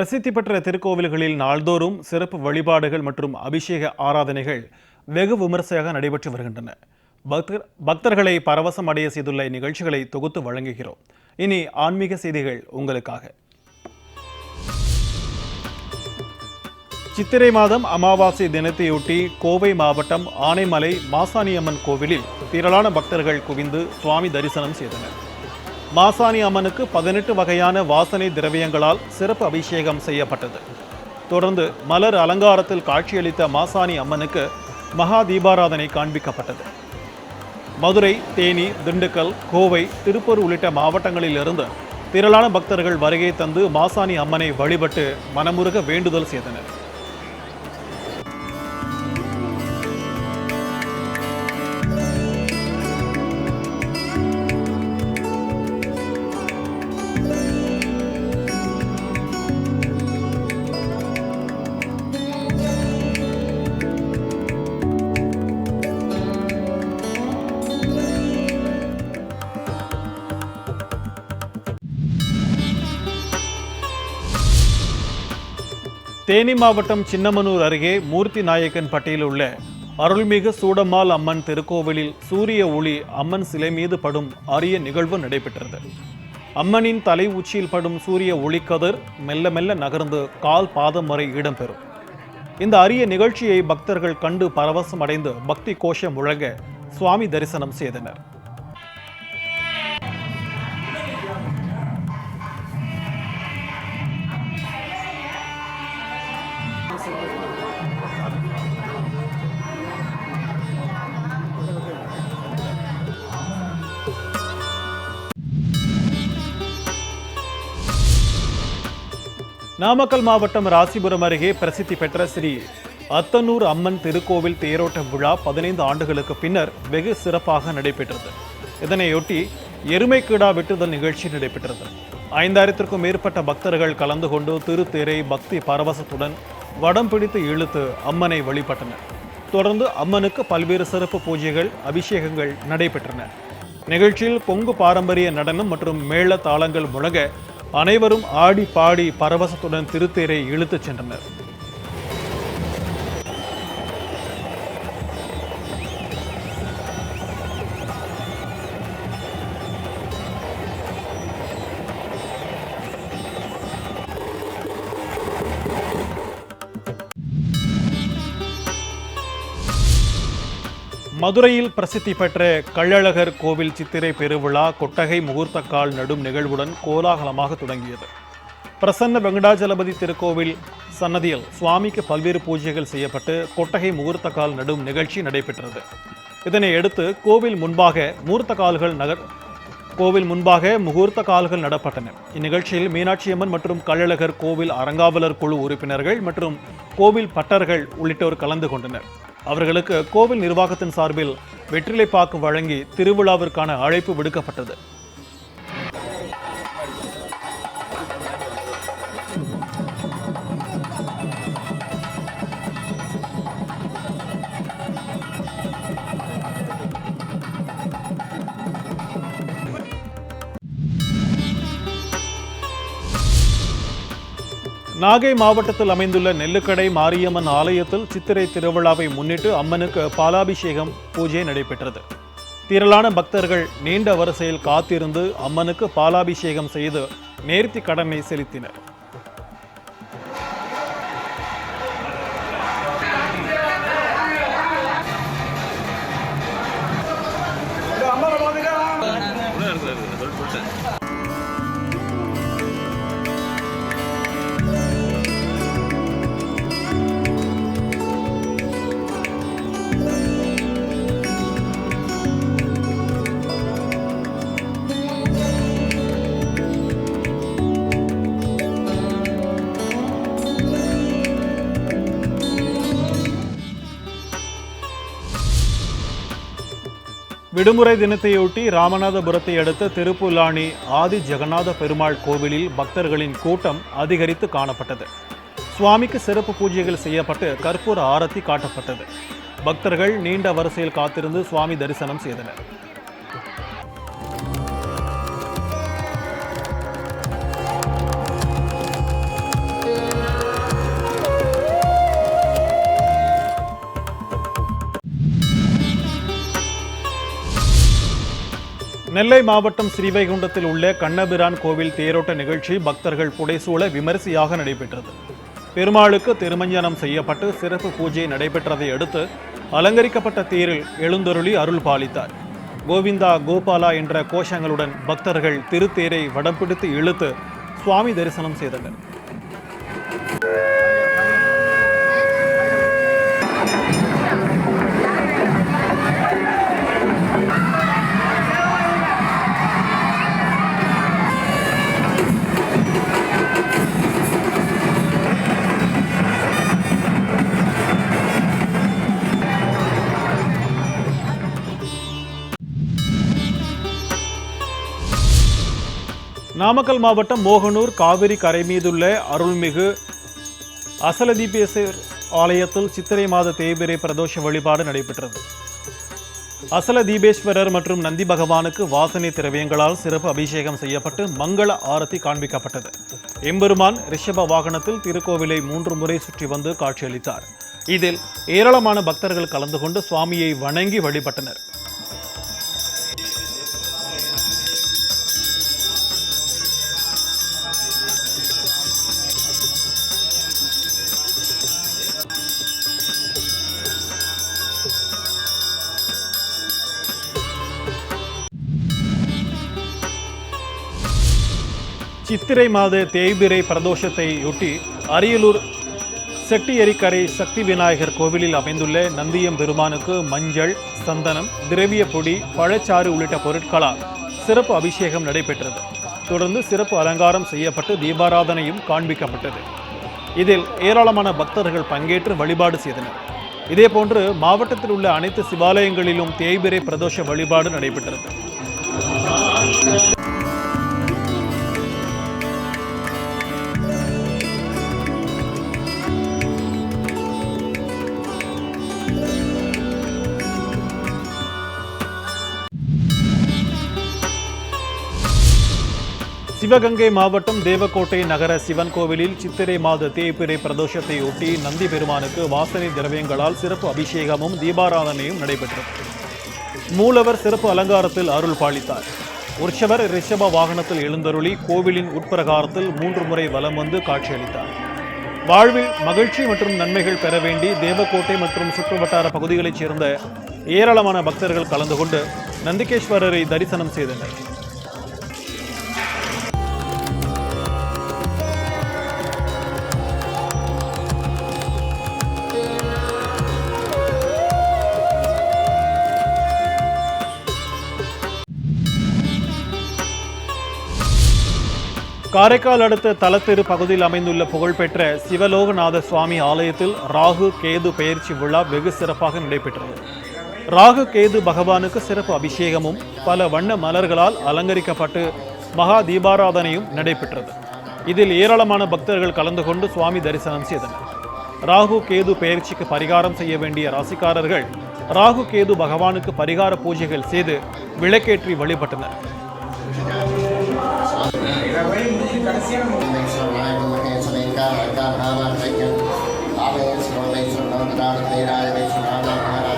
பிரசித்தி பெற்ற திருக்கோவில்களில் நாள்தோறும் சிறப்பு வழிபாடுகள் மற்றும் அபிஷேக ஆராதனைகள் வெகு விமர்சையாக நடைபெற்று வருகின்றன. பக்தர் பக்தர்களை பரவசம் அடைய செய்துள்ள நிகழ்ச்சிகளை தொகுத்து வழங்குகிறோம். இனி ஆன்மீக செய்திகள் உங்களுக்காக. சித்திரை மாதம் அமாவாசை தினத்தையொட்டி கோவை மாவட்டம் ஆனைமலை மாசாணியம்மன் கோவிலில் திரளான பக்தர்கள் குவிந்து சுவாமி தரிசனம் செய்தனர். மாசாணி அம்மனுக்கு பதினெட்டு வகையான வாசனை திரவியங்களால் சிறப்பு அபிஷேகம் செய்யப்பட்டது. தொடர்ந்து மலர் அலங்காரத்தில் காட்சியளித்த மாசாணி அம்மனுக்கு மகா தீபாராதனை காண்பிக்கப்பட்டது. மதுரை தேனி திண்டுக்கல் கோவை திருப்பூர் உள்ளிட்ட மாவட்டங்களில் இருந்து திரளான பக்தர்கள் வருகை தந்து மாசாணி அம்மனை வழிபட்டு மனமுருக வேண்டுதல் செய்தனர். தேனி மாவட்டம் சின்னமனூர் அருகே மூர்த்தி நாயக்கன் பட்டியில் உள்ள அருள்மிகு சூடம்மாள் அம்மன் திருக்கோவிலில் சூரிய ஒளி அம்மன் சிலை மீது படும் அரிய நிகழ்வு நடைபெற்றது. அம்மனின் தலை உச்சியில் படும் சூரிய ஒளிக்கதிர் மெல்ல மெல்ல நகர்ந்து கால் பாதம் வரை இடம்பெறும். இந்த அரிய நிகழ்ச்சியை பக்தர்கள் கண்டு பரவசம் அடைந்து பக்தி கோஷம் முழங்க சுவாமி தரிசனம் செய்தனர். நாமக்கல் மாவட்டம் ராசிபுரம் அருகே பிரசித்தி பெற்ற ஸ்ரீ அத்தனூர் அம்மன் திருக்கோவில் தேரோட்ட விழா பதினைந்து ஆண்டுகளுக்கு பின்னர் வெகு சிறப்பாக நடைபெற்றது. இதனையொட்டி எருமைக்கீடா வெட்டுதல் நிகழ்ச்சி நடைபெற்றது. ஐந்தாயிரத்திற்கும் மேற்பட்ட பக்தர்கள் கலந்து கொண்டு திருத்தேரை பக்தி பரவசத்துடன் வடம் பிடித்து இழுத்து அம்மனை வழிபட்டனர் தொடர்ந்து அம்மனுக்கு பல்வேறு சிறப்பு பூஜைகள் அபிஷேகங்கள் நடைபெற்றன. நிகழ்ச்சியில் கொங்கு பாரம்பரிய நடனம் மற்றும் மேள தாளங்கள் முழங்க அனைவரும் ஆடி பாடி பரவசத்துடன் திருத்தேரை இழுத்துச் சென்றனர். மதுரையில் பிரசித்தி பெற்ற கள்ளழகர் கோவில் சித்திரை பெருவிழா கொட்டகை முகூர்த்தக்கால் நடும் நிகழ்வுடன் கோலாகலமாக தொடங்கியது. பிரசன்ன வெங்கடாஜலபதி திருக்கோவில் சன்னதியில் சுவாமிக்கு பல்வேறு பூஜைகள் செய்யப்பட்டு கொட்டகை முகூர்த்தக்கால் நடும் நிகழ்ச்சி நடைபெற்றது. இதனை அடுத்து கோவில் முன்பாக மூர்த்த கால்கள் நகர் கோவில் முன்பாக முகூர்த்த கால்கள் நடப்பட்டன. இந்நிகழ்ச்சியில் மீனாட்சியம்மன் மற்றும் கள்ளழகர் கோவில் அறங்காவலர் குழு உறுப்பினர்கள் மற்றும் கோவில் பட்டர்கள் உள்ளிட்டோர் கலந்து கொண்டனர். அவர்களுக்கு கோவில் நிர்வாகத்தின் சார்பில் வெற்றிலை பாக்கு வழங்கி திருவிழாவிற்கான அழைப்பு விடுக்கப்பட்டது. நாகை மாவட்டத்தில் அமைந்துள்ள நெல்லுக்கடை மாரியம்மன் ஆலயத்தில் சித்திரை திருவிழாவை முன்னிட்டு அம்மனுக்கு பாலாபிஷேகம் பூஜை நடைபெற்றது. திரளான பக்தர்கள் நீண்ட வரிசையில் காத்திருந்து அம்மனுக்கு பாலாபிஷேகம் செய்து நேர்த்தி கடனை செலுத்தினர். விடுமுறை தினத்தையொட்டி ராமநாதபுரத்தை அடுத்த திருப்புலானி ஆதி ஜெகநாத பெருமாள் கோவிலில் பக்தர்களின் கூட்டம் அதிகரித்து காணப்பட்டது. சுவாமிக்கு சிறப்பு பூஜைகள் செய்யப்பட்டு கற்பூர ஆரத்தி காட்டப்பட்டது. பக்தர்கள் நீண்ட வரிசையில் காத்திருந்து சுவாமி தரிசனம் செய்தனர். நெல்லை மாவட்டம் ஸ்ரீவைகுண்டத்தில் உள்ள கண்ணபிரான் கோவில் தேரோட்ட நிகழ்ச்சி பக்தர்கள் புடைசூழ விமரிசையாக நடைபெற்றது. பெருமாளுக்கு திருமஞ்சனம் செய்யப்பட்டு சிறப்பு பூஜை நடைபெற்றதை அடுத்து அலங்கரிக்கப்பட்ட தேரில் எழுந்தருளி அருள் பாலித்தார். கோவிந்தா கோபாலா என்ற கோஷங்களுடன் பக்தர்கள் திருத்தேரை வடம் பிடித்து இழுத்து சுவாமி தரிசனம் செய்தனர். நாமக்கல் மாவட்டம் மோகனூர் காவிரி கரை மீதுள்ள அருள்மிகு அசலதீபேஸ்வர் ஆலயத்தில் சித்திரை மாத தேய்பிரை பிரதோஷ வழிபாடு நடைபெற்றது. அசல தீபேஸ்வரர் மற்றும் நந்தி பகவானுக்கு வாசனை திரவியங்களால் சிறப்பு அபிஷேகம் செய்யப்பட்டு மங்கள ஆரத்தி காண்பிக்கப்பட்டது. எம்பெருமான் ரிஷப வாகனத்தில் திருக்கோவிலை மூன்று முறை சுற்றி வந்து காட்சியளித்தார். இதில் ஏராளமான பக்தர்கள் கலந்து கொண்டு சுவாமியை வணங்கி வழிபட்டனர். சித்திரை மாத தேய்பிரை பிரதோஷத்தையொட்டி அரியலூர் செட்டியரிக்கரை சக்தி விநாயகர் கோவிலில் அமைந்துள்ள நந்தியம் பெருமானுக்கு மஞ்சள் சந்தனம் திரவிய பொடி பழச்சாறு உள்ளிட்ட பொருட்களால் சிறப்பு அபிஷேகம் நடைபெற்றது. தொடர்ந்து சிறப்பு அலங்காரம் செய்யப்பட்டு தீபாராதனையும் காண்பிக்கப்பட்டது. இதில் ஏராளமான பக்தர்கள் பங்கேற்று வழிபாடு செய்தனர். இதேபோன்று மாவட்டத்தில் உள்ள அனைத்து சிவாலயங்களிலும் தேய்பிரை பிரதோஷ வழிபாடு நடைபெற்றது. சிவகங்கை மாவட்டம் தேவக்கோட்டை நகர சிவன் கோவிலில் சித்திரை மாத தேய்பிறை பிரதோஷத்தை ஒட்டி நந்தி பெருமானுக்கு வாசனை திரவியங்களால் சிறப்பு அபிஷேகமும் தீபாராதனையும் நடைபெற்றது. மூலவர் சிறப்பு அலங்காரத்தில் அருள் பாலித்தார். உற்சவர் ரிஷப வாகனத்தில் எழுந்தருளி கோவிலின் உட்பிரகாரத்தில் மூன்று முறை வலம் வந்து காட்சியளித்தார். வாழ்வில் மகிழ்ச்சி மற்றும் நன்மைகள் பெற வேண்டி தேவக்கோட்டை மற்றும் சுற்றுவட்டார பகுதிகளைச் சேர்ந்த ஏராளமான பக்தர்கள் கலந்து கொண்டு நந்திகேஸ்வரரை தரிசனம் செய்தனர். காரைக்கால் அடுத்த தலத்தெரு பகுதியில் அமைந்துள்ள புகழ்பெற்ற சிவலோகநாத சுவாமி ஆலயத்தில் ராகு கேது பெயர்ச்சி விழா வெகு சிறப்பாக நடைபெற்றது. ராகு கேது பகவானுக்கு சிறப்பு அபிஷேகமும் பல வண்ண மலர்களால் அலங்கரிக்கப்பட்டு மகா தீபாராதனையும் நடைபெற்றது. இதில் ஏராளமான பக்தர்கள் கலந்து கொண்டு சுவாமி தரிசனம் செய்தனர். ராகு கேது பெயர்ச்சிக்கு பரிகாரம் செய்ய வேண்டிய ராசிக்காரர்கள் ராகு கேது பகவானுக்கு பரிகார பூஜைகள் செய்து விளக்கேற்றி வழிபட்டனர். Thank you.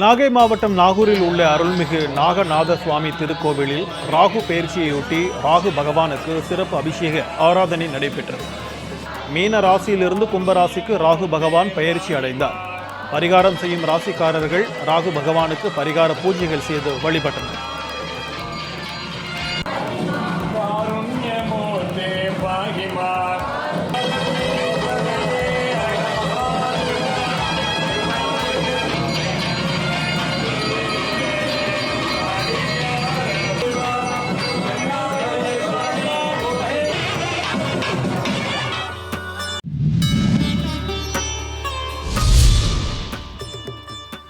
நாகை மாவட்டம் நாகூரில் உள்ள அருள்மிகு நாகநாத சுவாமி திருக்கோவிலில் ராகு பயிற்சியையொட்டி ராகு பகவானுக்கு சிறப்பு அபிஷேக ஆராதனை நடைபெற்றது. மீன ராசியிலிருந்து கும்பராசிக்கு ராகு பகவான் பயிற்சி அடைந்தார். பரிகாரம் செய்யும் ராசிக்காரர்கள் ராகு பகவானுக்கு பரிகார பூஜைகள் செய்து வழிபட்டனர்.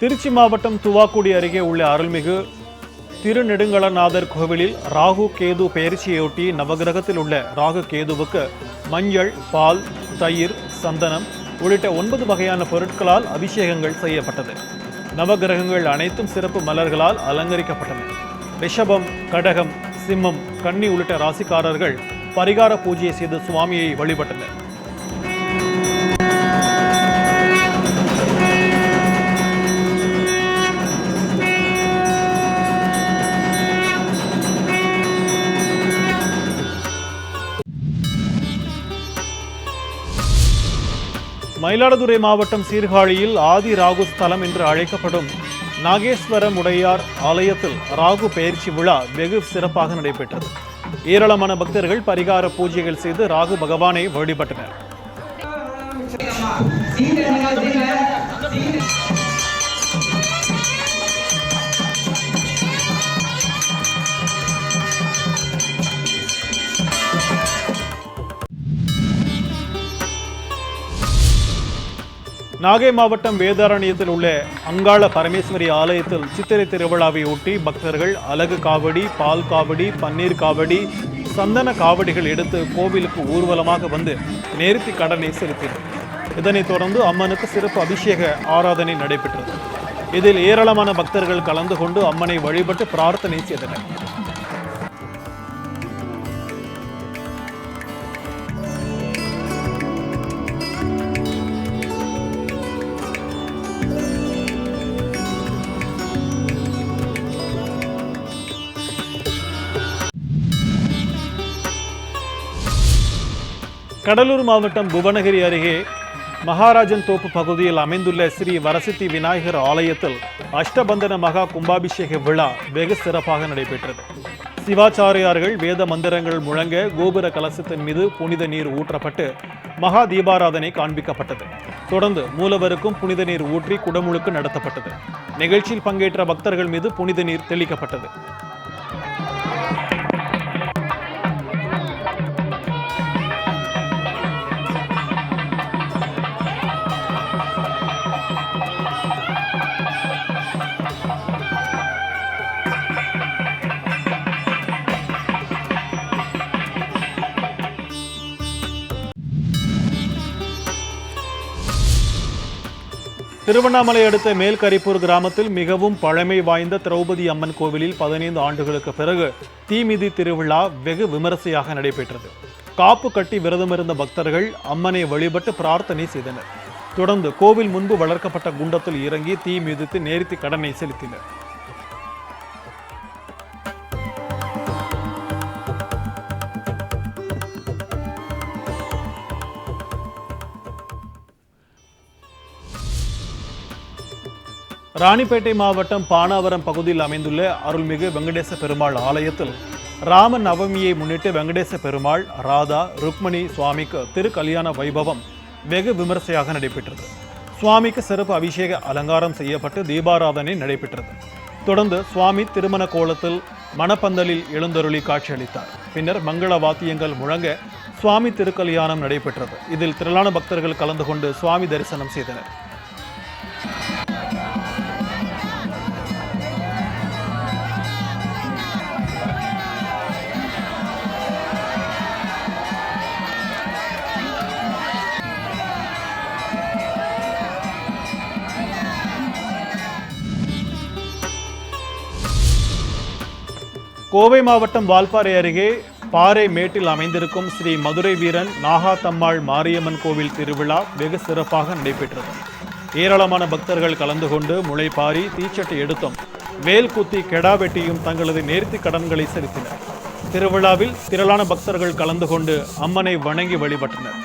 திருச்சி மாவட்டம் துவாக்குடி அருகே உள்ள அருள்மிகு திருநெடுங்கலநாதர் கோவிலில் ராகு கேது பெயர்ச்சியையொட்டி நவகிரகத்தில் உள்ள ராகு கேதுவுக்கு மஞ்சள் பால் தயிர் சந்தனம் உள்ளிட்ட ஒன்பது வகையான பொருட்களால் அபிஷேகங்கள் செய்யப்பட்டது. நவகிரகங்கள் அனைத்தும் சிறப்பு மலர்களால் அலங்கரிக்கப்பட்டன. ரிஷபம் கடகம் சிம்மம் கன்னி உள்ளிட்ட ராசிக்காரர்கள் பரிகார பூஜையை செய்து சுவாமியை வழிபட்டனர். மயிலாடுதுறை மாவட்டம் சீர்காழியில் ஆதி ராகு ஸ்தலம் என்று அழைக்கப்படும் நாகேஸ்வரம் உடையார் ஆலயத்தில் ராகு பெயர்ச்சி விழா வெகு சிறப்பாக நடைபெற்றது. ஏராளமான பக்தர்கள் பரிகார பூஜைகள் செய்து ராகு பகவானை வழிபட்டனர். நாகை மாவட்டம் வேதாரண்யத்தில் உள்ள அங்காள பரமேஸ்வரி ஆலயத்தில் சித்திரை திருவிழாவை ஒட்டி பக்தர்கள் அலகு காவடி பால் காவடி பன்னீர் காவடி சந்தன காவடிகள் எடுத்து கோவிலுக்கு ஊர்வலமாக வந்து நேர்த்தி கடனை செலுத்தினர். இதனைத் தொடர்ந்து அம்மனுக்கு சிறப்பு அபிஷேக ஆராதனை நடைபெற்றது. இதில் ஏராளமான பக்தர்கள் கலந்து கொண்டு அம்மனை வழிபட்டு பிரார்த்தனை செய்தனர். கடலூர் மாவட்டம் புவனகிரி அருகே மகாராஜன் தோப்பு பகுதியில் அமைந்துள்ள ஸ்ரீ வரசித்தி விநாயகர் ஆலயத்தில் அஷ்டபந்தன மகா கும்பாபிஷேக விழா வெகு சிறப்பாக நடைபெற்றது. சிவாச்சாரியார்கள் வேத மந்திரங்கள் முழங்க கோபுர கலசத்தின் மீது புனித நீர் ஊற்றப்பட்டு மகா தீபாராதனை காண்பிக்கப்பட்டது. தொடர்ந்து மூலவருக்கும் புனித நீர் ஊற்றி குடமுழுக்கு நடத்தப்பட்டது. நிகழ்ச்சியில் பங்கேற்ற பக்தர்கள் மீது புனித நீர் தெளிக்கப்பட்டது. திருவண்ணாமலை அடுத்த மேல்கரிப்பூர் கிராமத்தில் மிகவும் பழமை வாய்ந்த திரௌபதி அம்மன் கோவிலில் பதினைந்து ஆண்டுகளுக்கு பிறகு தீமிதி திருவிழா வெகு விமரிசையாக நடைபெற்றது. காப்பு கட்டி விரதமிருந்த பக்தர்கள் அம்மனை வழிபட்டு பிரார்த்தனை செய்தனர். தொடர்ந்து கோவில் முன்பு வளர்க்கப்பட்ட குண்டத்தில் இறங்கி தீ மிதித்து நேர்த்தி கடனை செலுத்தினர். ராணிப்பேட்டை மாவட்டம் பானாவரம் பகுதியில் அமைந்துள்ள அருள்மிகு வெங்கடேச பெருமாள் ஆலயத்தில் ராம நவமியை முன்னிட்டு வெங்கடேச பெருமாள் ராதா ருக்மணி சுவாமிக்கு திருக்கல்யாண வைபவம் வெகு விமரிசையாக நடைபெற்றது. சுவாமிக்கு சிறப்பு அபிஷேக அலங்காரம் செய்யப்பட்டு தீபாராதனை நடைபெற்றது. தொடர்ந்து சுவாமி திருமண கோலத்தில் மணப்பந்தலில் எழுந்தருளி காட்சியளித்தார். பின்னர் மங்கள வாத்தியங்கள் முழங்க சுவாமி திருக்கல்யாணம் நடைபெற்றது. இதில் திரளான பக்தர்கள் கலந்து கொண்டு சுவாமி தரிசனம் செய்தனர். கோவை மாவட்டம் வால்பாறை அருகே பாறை மேட்டில் அமைந்திருக்கும் ஸ்ரீ மதுரை வீரன் நாகாத்தம்மாள் மாரியம்மன் கோவில் திருவிழா வெகு சிறப்பாக நடைபெற்றது. ஏராளமான பக்தர்கள் கலந்து கொண்டு முளைப்பாரி தீச்சட்டை எடுத்தும் வேல் குத்தி கெடா வெட்டியும் தங்களது நேர்த்தி கடன்களை செலுத்தினர். திருவிழாவில் திரளான பக்தர்கள் கலந்து கொண்டு அம்மனை வணங்கி வழிபட்டனர்.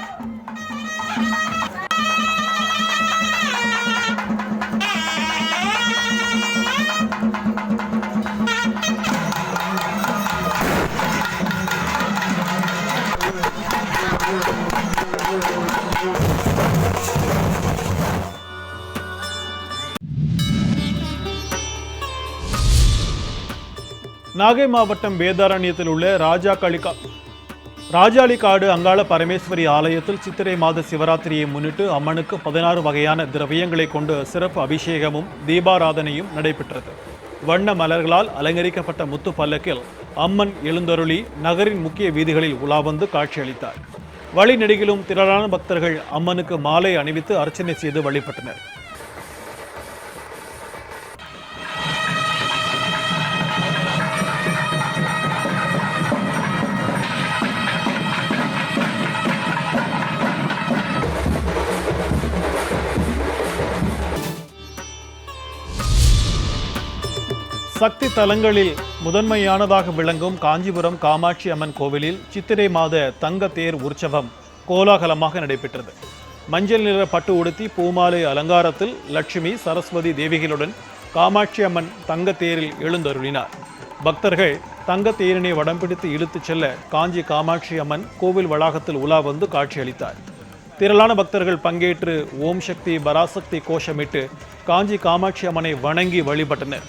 நாகை மாவட்டம் வேதாரண்யத்தில் உள்ள ராஜா கலிகா அங்காள பரமேஸ்வரி ஆலயத்தில் சித்திரை மாத சிவராத்திரியை முன்னிட்டு அம்மனுக்கு பதினாறு வகையான திரவியங்களை கொண்டு சிறப்பு அபிஷேகமும் தீபாராதனையும் நடைபெற்றது. வண்ண மலர்களால் அலங்கரிக்கப்பட்ட முத்து பல்லக்கில் அம்மன் எழுந்தருளி நகரின் முக்கிய வீதிகளில் உலா வந்து காட்சியளித்தார். வழிநெடுகிலும் திரளான பக்தர்கள் அம்மனுக்கு மாலை அணிவித்து அர்ச்சனை செய்து வழிபட்டனர். சக்தி தலங்களில் முதன்மையானதாக விளங்கும் காஞ்சிபுரம் காமாட்சி அம்மன் கோவிலில் சித்திரை மாத தங்க தேர் உற்சவம் கோலாகலமாக நடைபெற்றது. மஞ்சள் நிற பட்டு உடுத்தி பூமாலை அலங்காரத்தில் லட்சுமி சரஸ்வதி தேவிகளுடன் காமாட்சி அம்மன் தங்க தேரில் எழுந்தருளினார். பக்தர்கள் தங்க தேரினை வடம் பிடித்து இழுத்துச் செல்ல காஞ்சி காமாட்சி அம்மன் கோவில் வளாகத்தில் உலா வந்து காட்சியளித்தார். திரளான பக்தர்கள் பங்கேற்று ஓம் சக்தி பராசக்தி கோஷமிட்டு காஞ்சி காமாட்சி அம்மனை வணங்கி வழிபட்டனர்.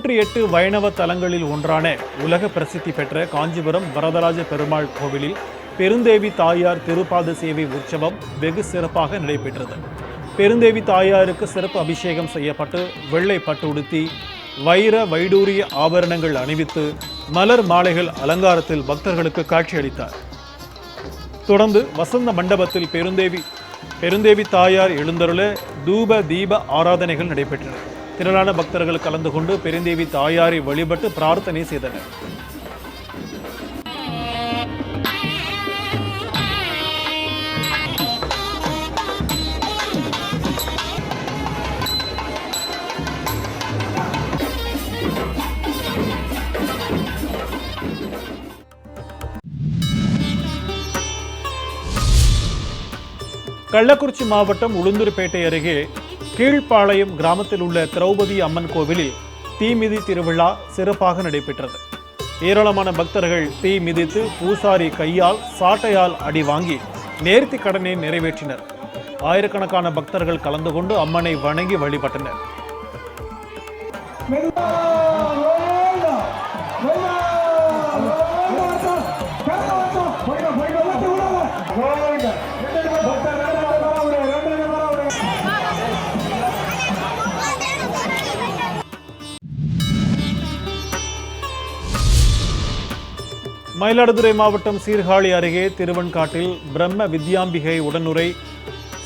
நூற்றி எட்டு வைணவ தலங்களில் ஒன்றான உலக பிரசித்தி பெற்ற காஞ்சிபுரம் வரதராஜ பெருமாள் கோவிலில் பெருந்தேவி தாயார் திருப்பாத சேவை உற்சவம் வெகு சிறப்பாக நடைபெற்றது. பெருந்தேவி தாயாருக்கு சிறப்பு அபிஷேகம் செய்யப்பட்டு வெள்ளை பட்டு உடுத்தி வைர வைடூரிய ஆபரணங்கள் அணிவித்து மலர் மாலைகள் அலங்காரத்தில் பக்தர்களுக்கு காட்சியளித்தார். தொடர்ந்து வசந்த மண்டபத்தில் பெருந்தேவி பெருந்தேவி தாயார் எழுந்தருள தூப தீப ஆராதனைகள் நடைபெற்றன. திரளான பக்தர்கள் கலந்து கொண்டு பெருந்தேவி தாயாரை வழிபட்டு பிரார்த்தனை செய்தனர். கள்ளக்குறிச்சி மாவட்டம் உளுந்தூர்பேட்டை அருகே கீழ்ப்பாளையம் கிராமத்தில் உள்ள திரௌபதி அம்மன் கோவிலில் தீ மிதி திருவிழா சிறப்பாக நடைபெற்றது. ஏராளமான பக்தர்கள் தீ மிதித்து பூசாரி கையால் சாட்டையால் அடி வாங்கி நேர்த்தி கடனை நிறைவேற்றினர். ஆயிரக்கணக்கான பக்தர்கள் கலந்து கொண்டு அம்மனை வணங்கி வழிபட்டனர். மயிலாடுதுறை மாவட்டம் சீர்காழி அருகே திருவெண்காட்டில் பிரம்ம வித்யாம்பிகை உடனுரை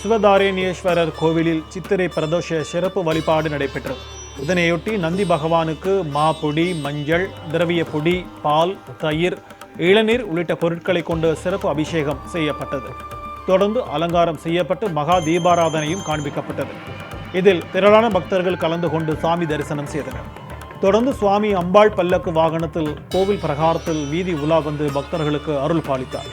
சிவதாரேணியேஸ்வரர் கோவிலில் சித்திரை பிரதோஷ சிறப்பு வழிபாடு நடைபெற்றது. இதனையொட்டி நந்தி பகவானுக்கு மா பொடி மஞ்சள் திரவிய பொடி பால் தயிர் இளநீர் உள்ளிட்ட பொருட்களை கொண்டு சிறப்பு அபிஷேகம் செய்யப்பட்டது. தொடர்ந்து அலங்காரம் செய்யப்பட்டு மகா தீபாராதனையும் காண்பிக்கப்பட்டது. இதில் திரளான பக்தர்கள் கலந்து கொண்டு சாமி தரிசனம் செய்தனர். தொடர்ந்து சுவாமி அம்பாள் பல்லக்கு வாகனத்தில் கோவில் பிரகாரத்தில் வீதி உலா வந்து பக்தர்களுக்கு அருள் பாலித்தார்.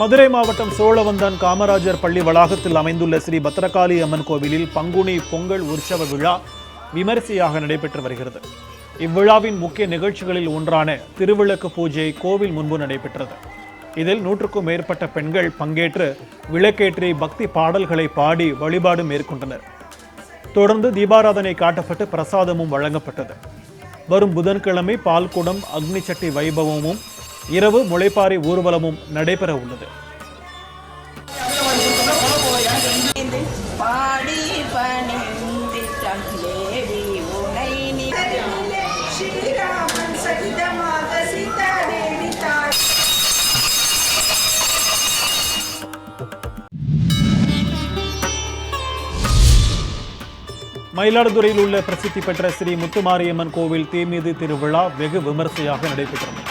மதுரை மாவட்டம் சோழவந்தான் காமராஜர் பள்ளி வளாகத்தில் அமைந்துள்ள ஸ்ரீ பத்ரகாளி அம்மன் கோவிலில் பங்குனி பொங்கல் உற்சவ விழா விமரிசையாக நடைபெற்று வருகிறது. இவ்விழாவின் முக்கிய நிகழ்ச்சிகளில் ஒன்றான திருவிளக்கு பூஜை கோவில் முன்பு நடைபெற்றது. இதில் நூற்றுக்கும் மேற்பட்ட பெண்கள் பங்கேற்று விளக்கேற்றி பக்தி பாடல்களை பாடி வழிபாடு மேற்கொண்டனர். தொடர்ந்து தீபாராதனை காட்டப்பட்டு பிரசாதமும் வழங்கப்பட்டது. வரும் புதன்கிழமை பால்குடம் அக்னி சட்டி வைபவமும் இரவு முளைப்பாறை ஊர்வலமும் நடைபெற உள்ளது. மயிலாடுதுறையில் உள்ள பிரசித்தி பெற்ற ஸ்ரீ முத்துமாரியம்மன் கோவில் தீமிதி திருவிழா வெகு விமர்சையாக நடைபெற்றது.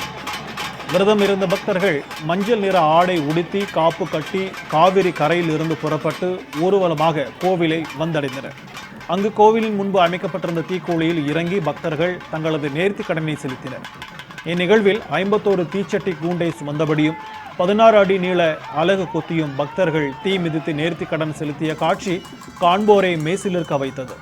விரதம் இருந்த பக்தர்கள் மஞ்சள் நிற ஆடை உடுத்தி காப்பு கட்டி காவிரி கரையில் இருந்து புறப்பட்டு ஊர்வலமாக கோவிலை வந்தடைந்தனர். அங்கு கோவிலின் முன்பு அமைக்கப்பட்டிருந்த தீக்கோழியில் இறங்கி பக்தர்கள் தங்களது நேர்த்தி கடனை செலுத்தினர். இந்நிகழ்வில் ஐம்பத்தோரு தீச்சட்டி கூண்டை சுமந்தபடியும் பதினாறு அடி நீள அலகு கொத்தியும் பக்தர்கள் தீ மிதித்து நேர்த்தி கடன் செலுத்திய காட்சி காண்போரை மேசிலிருக்க வைத்தது.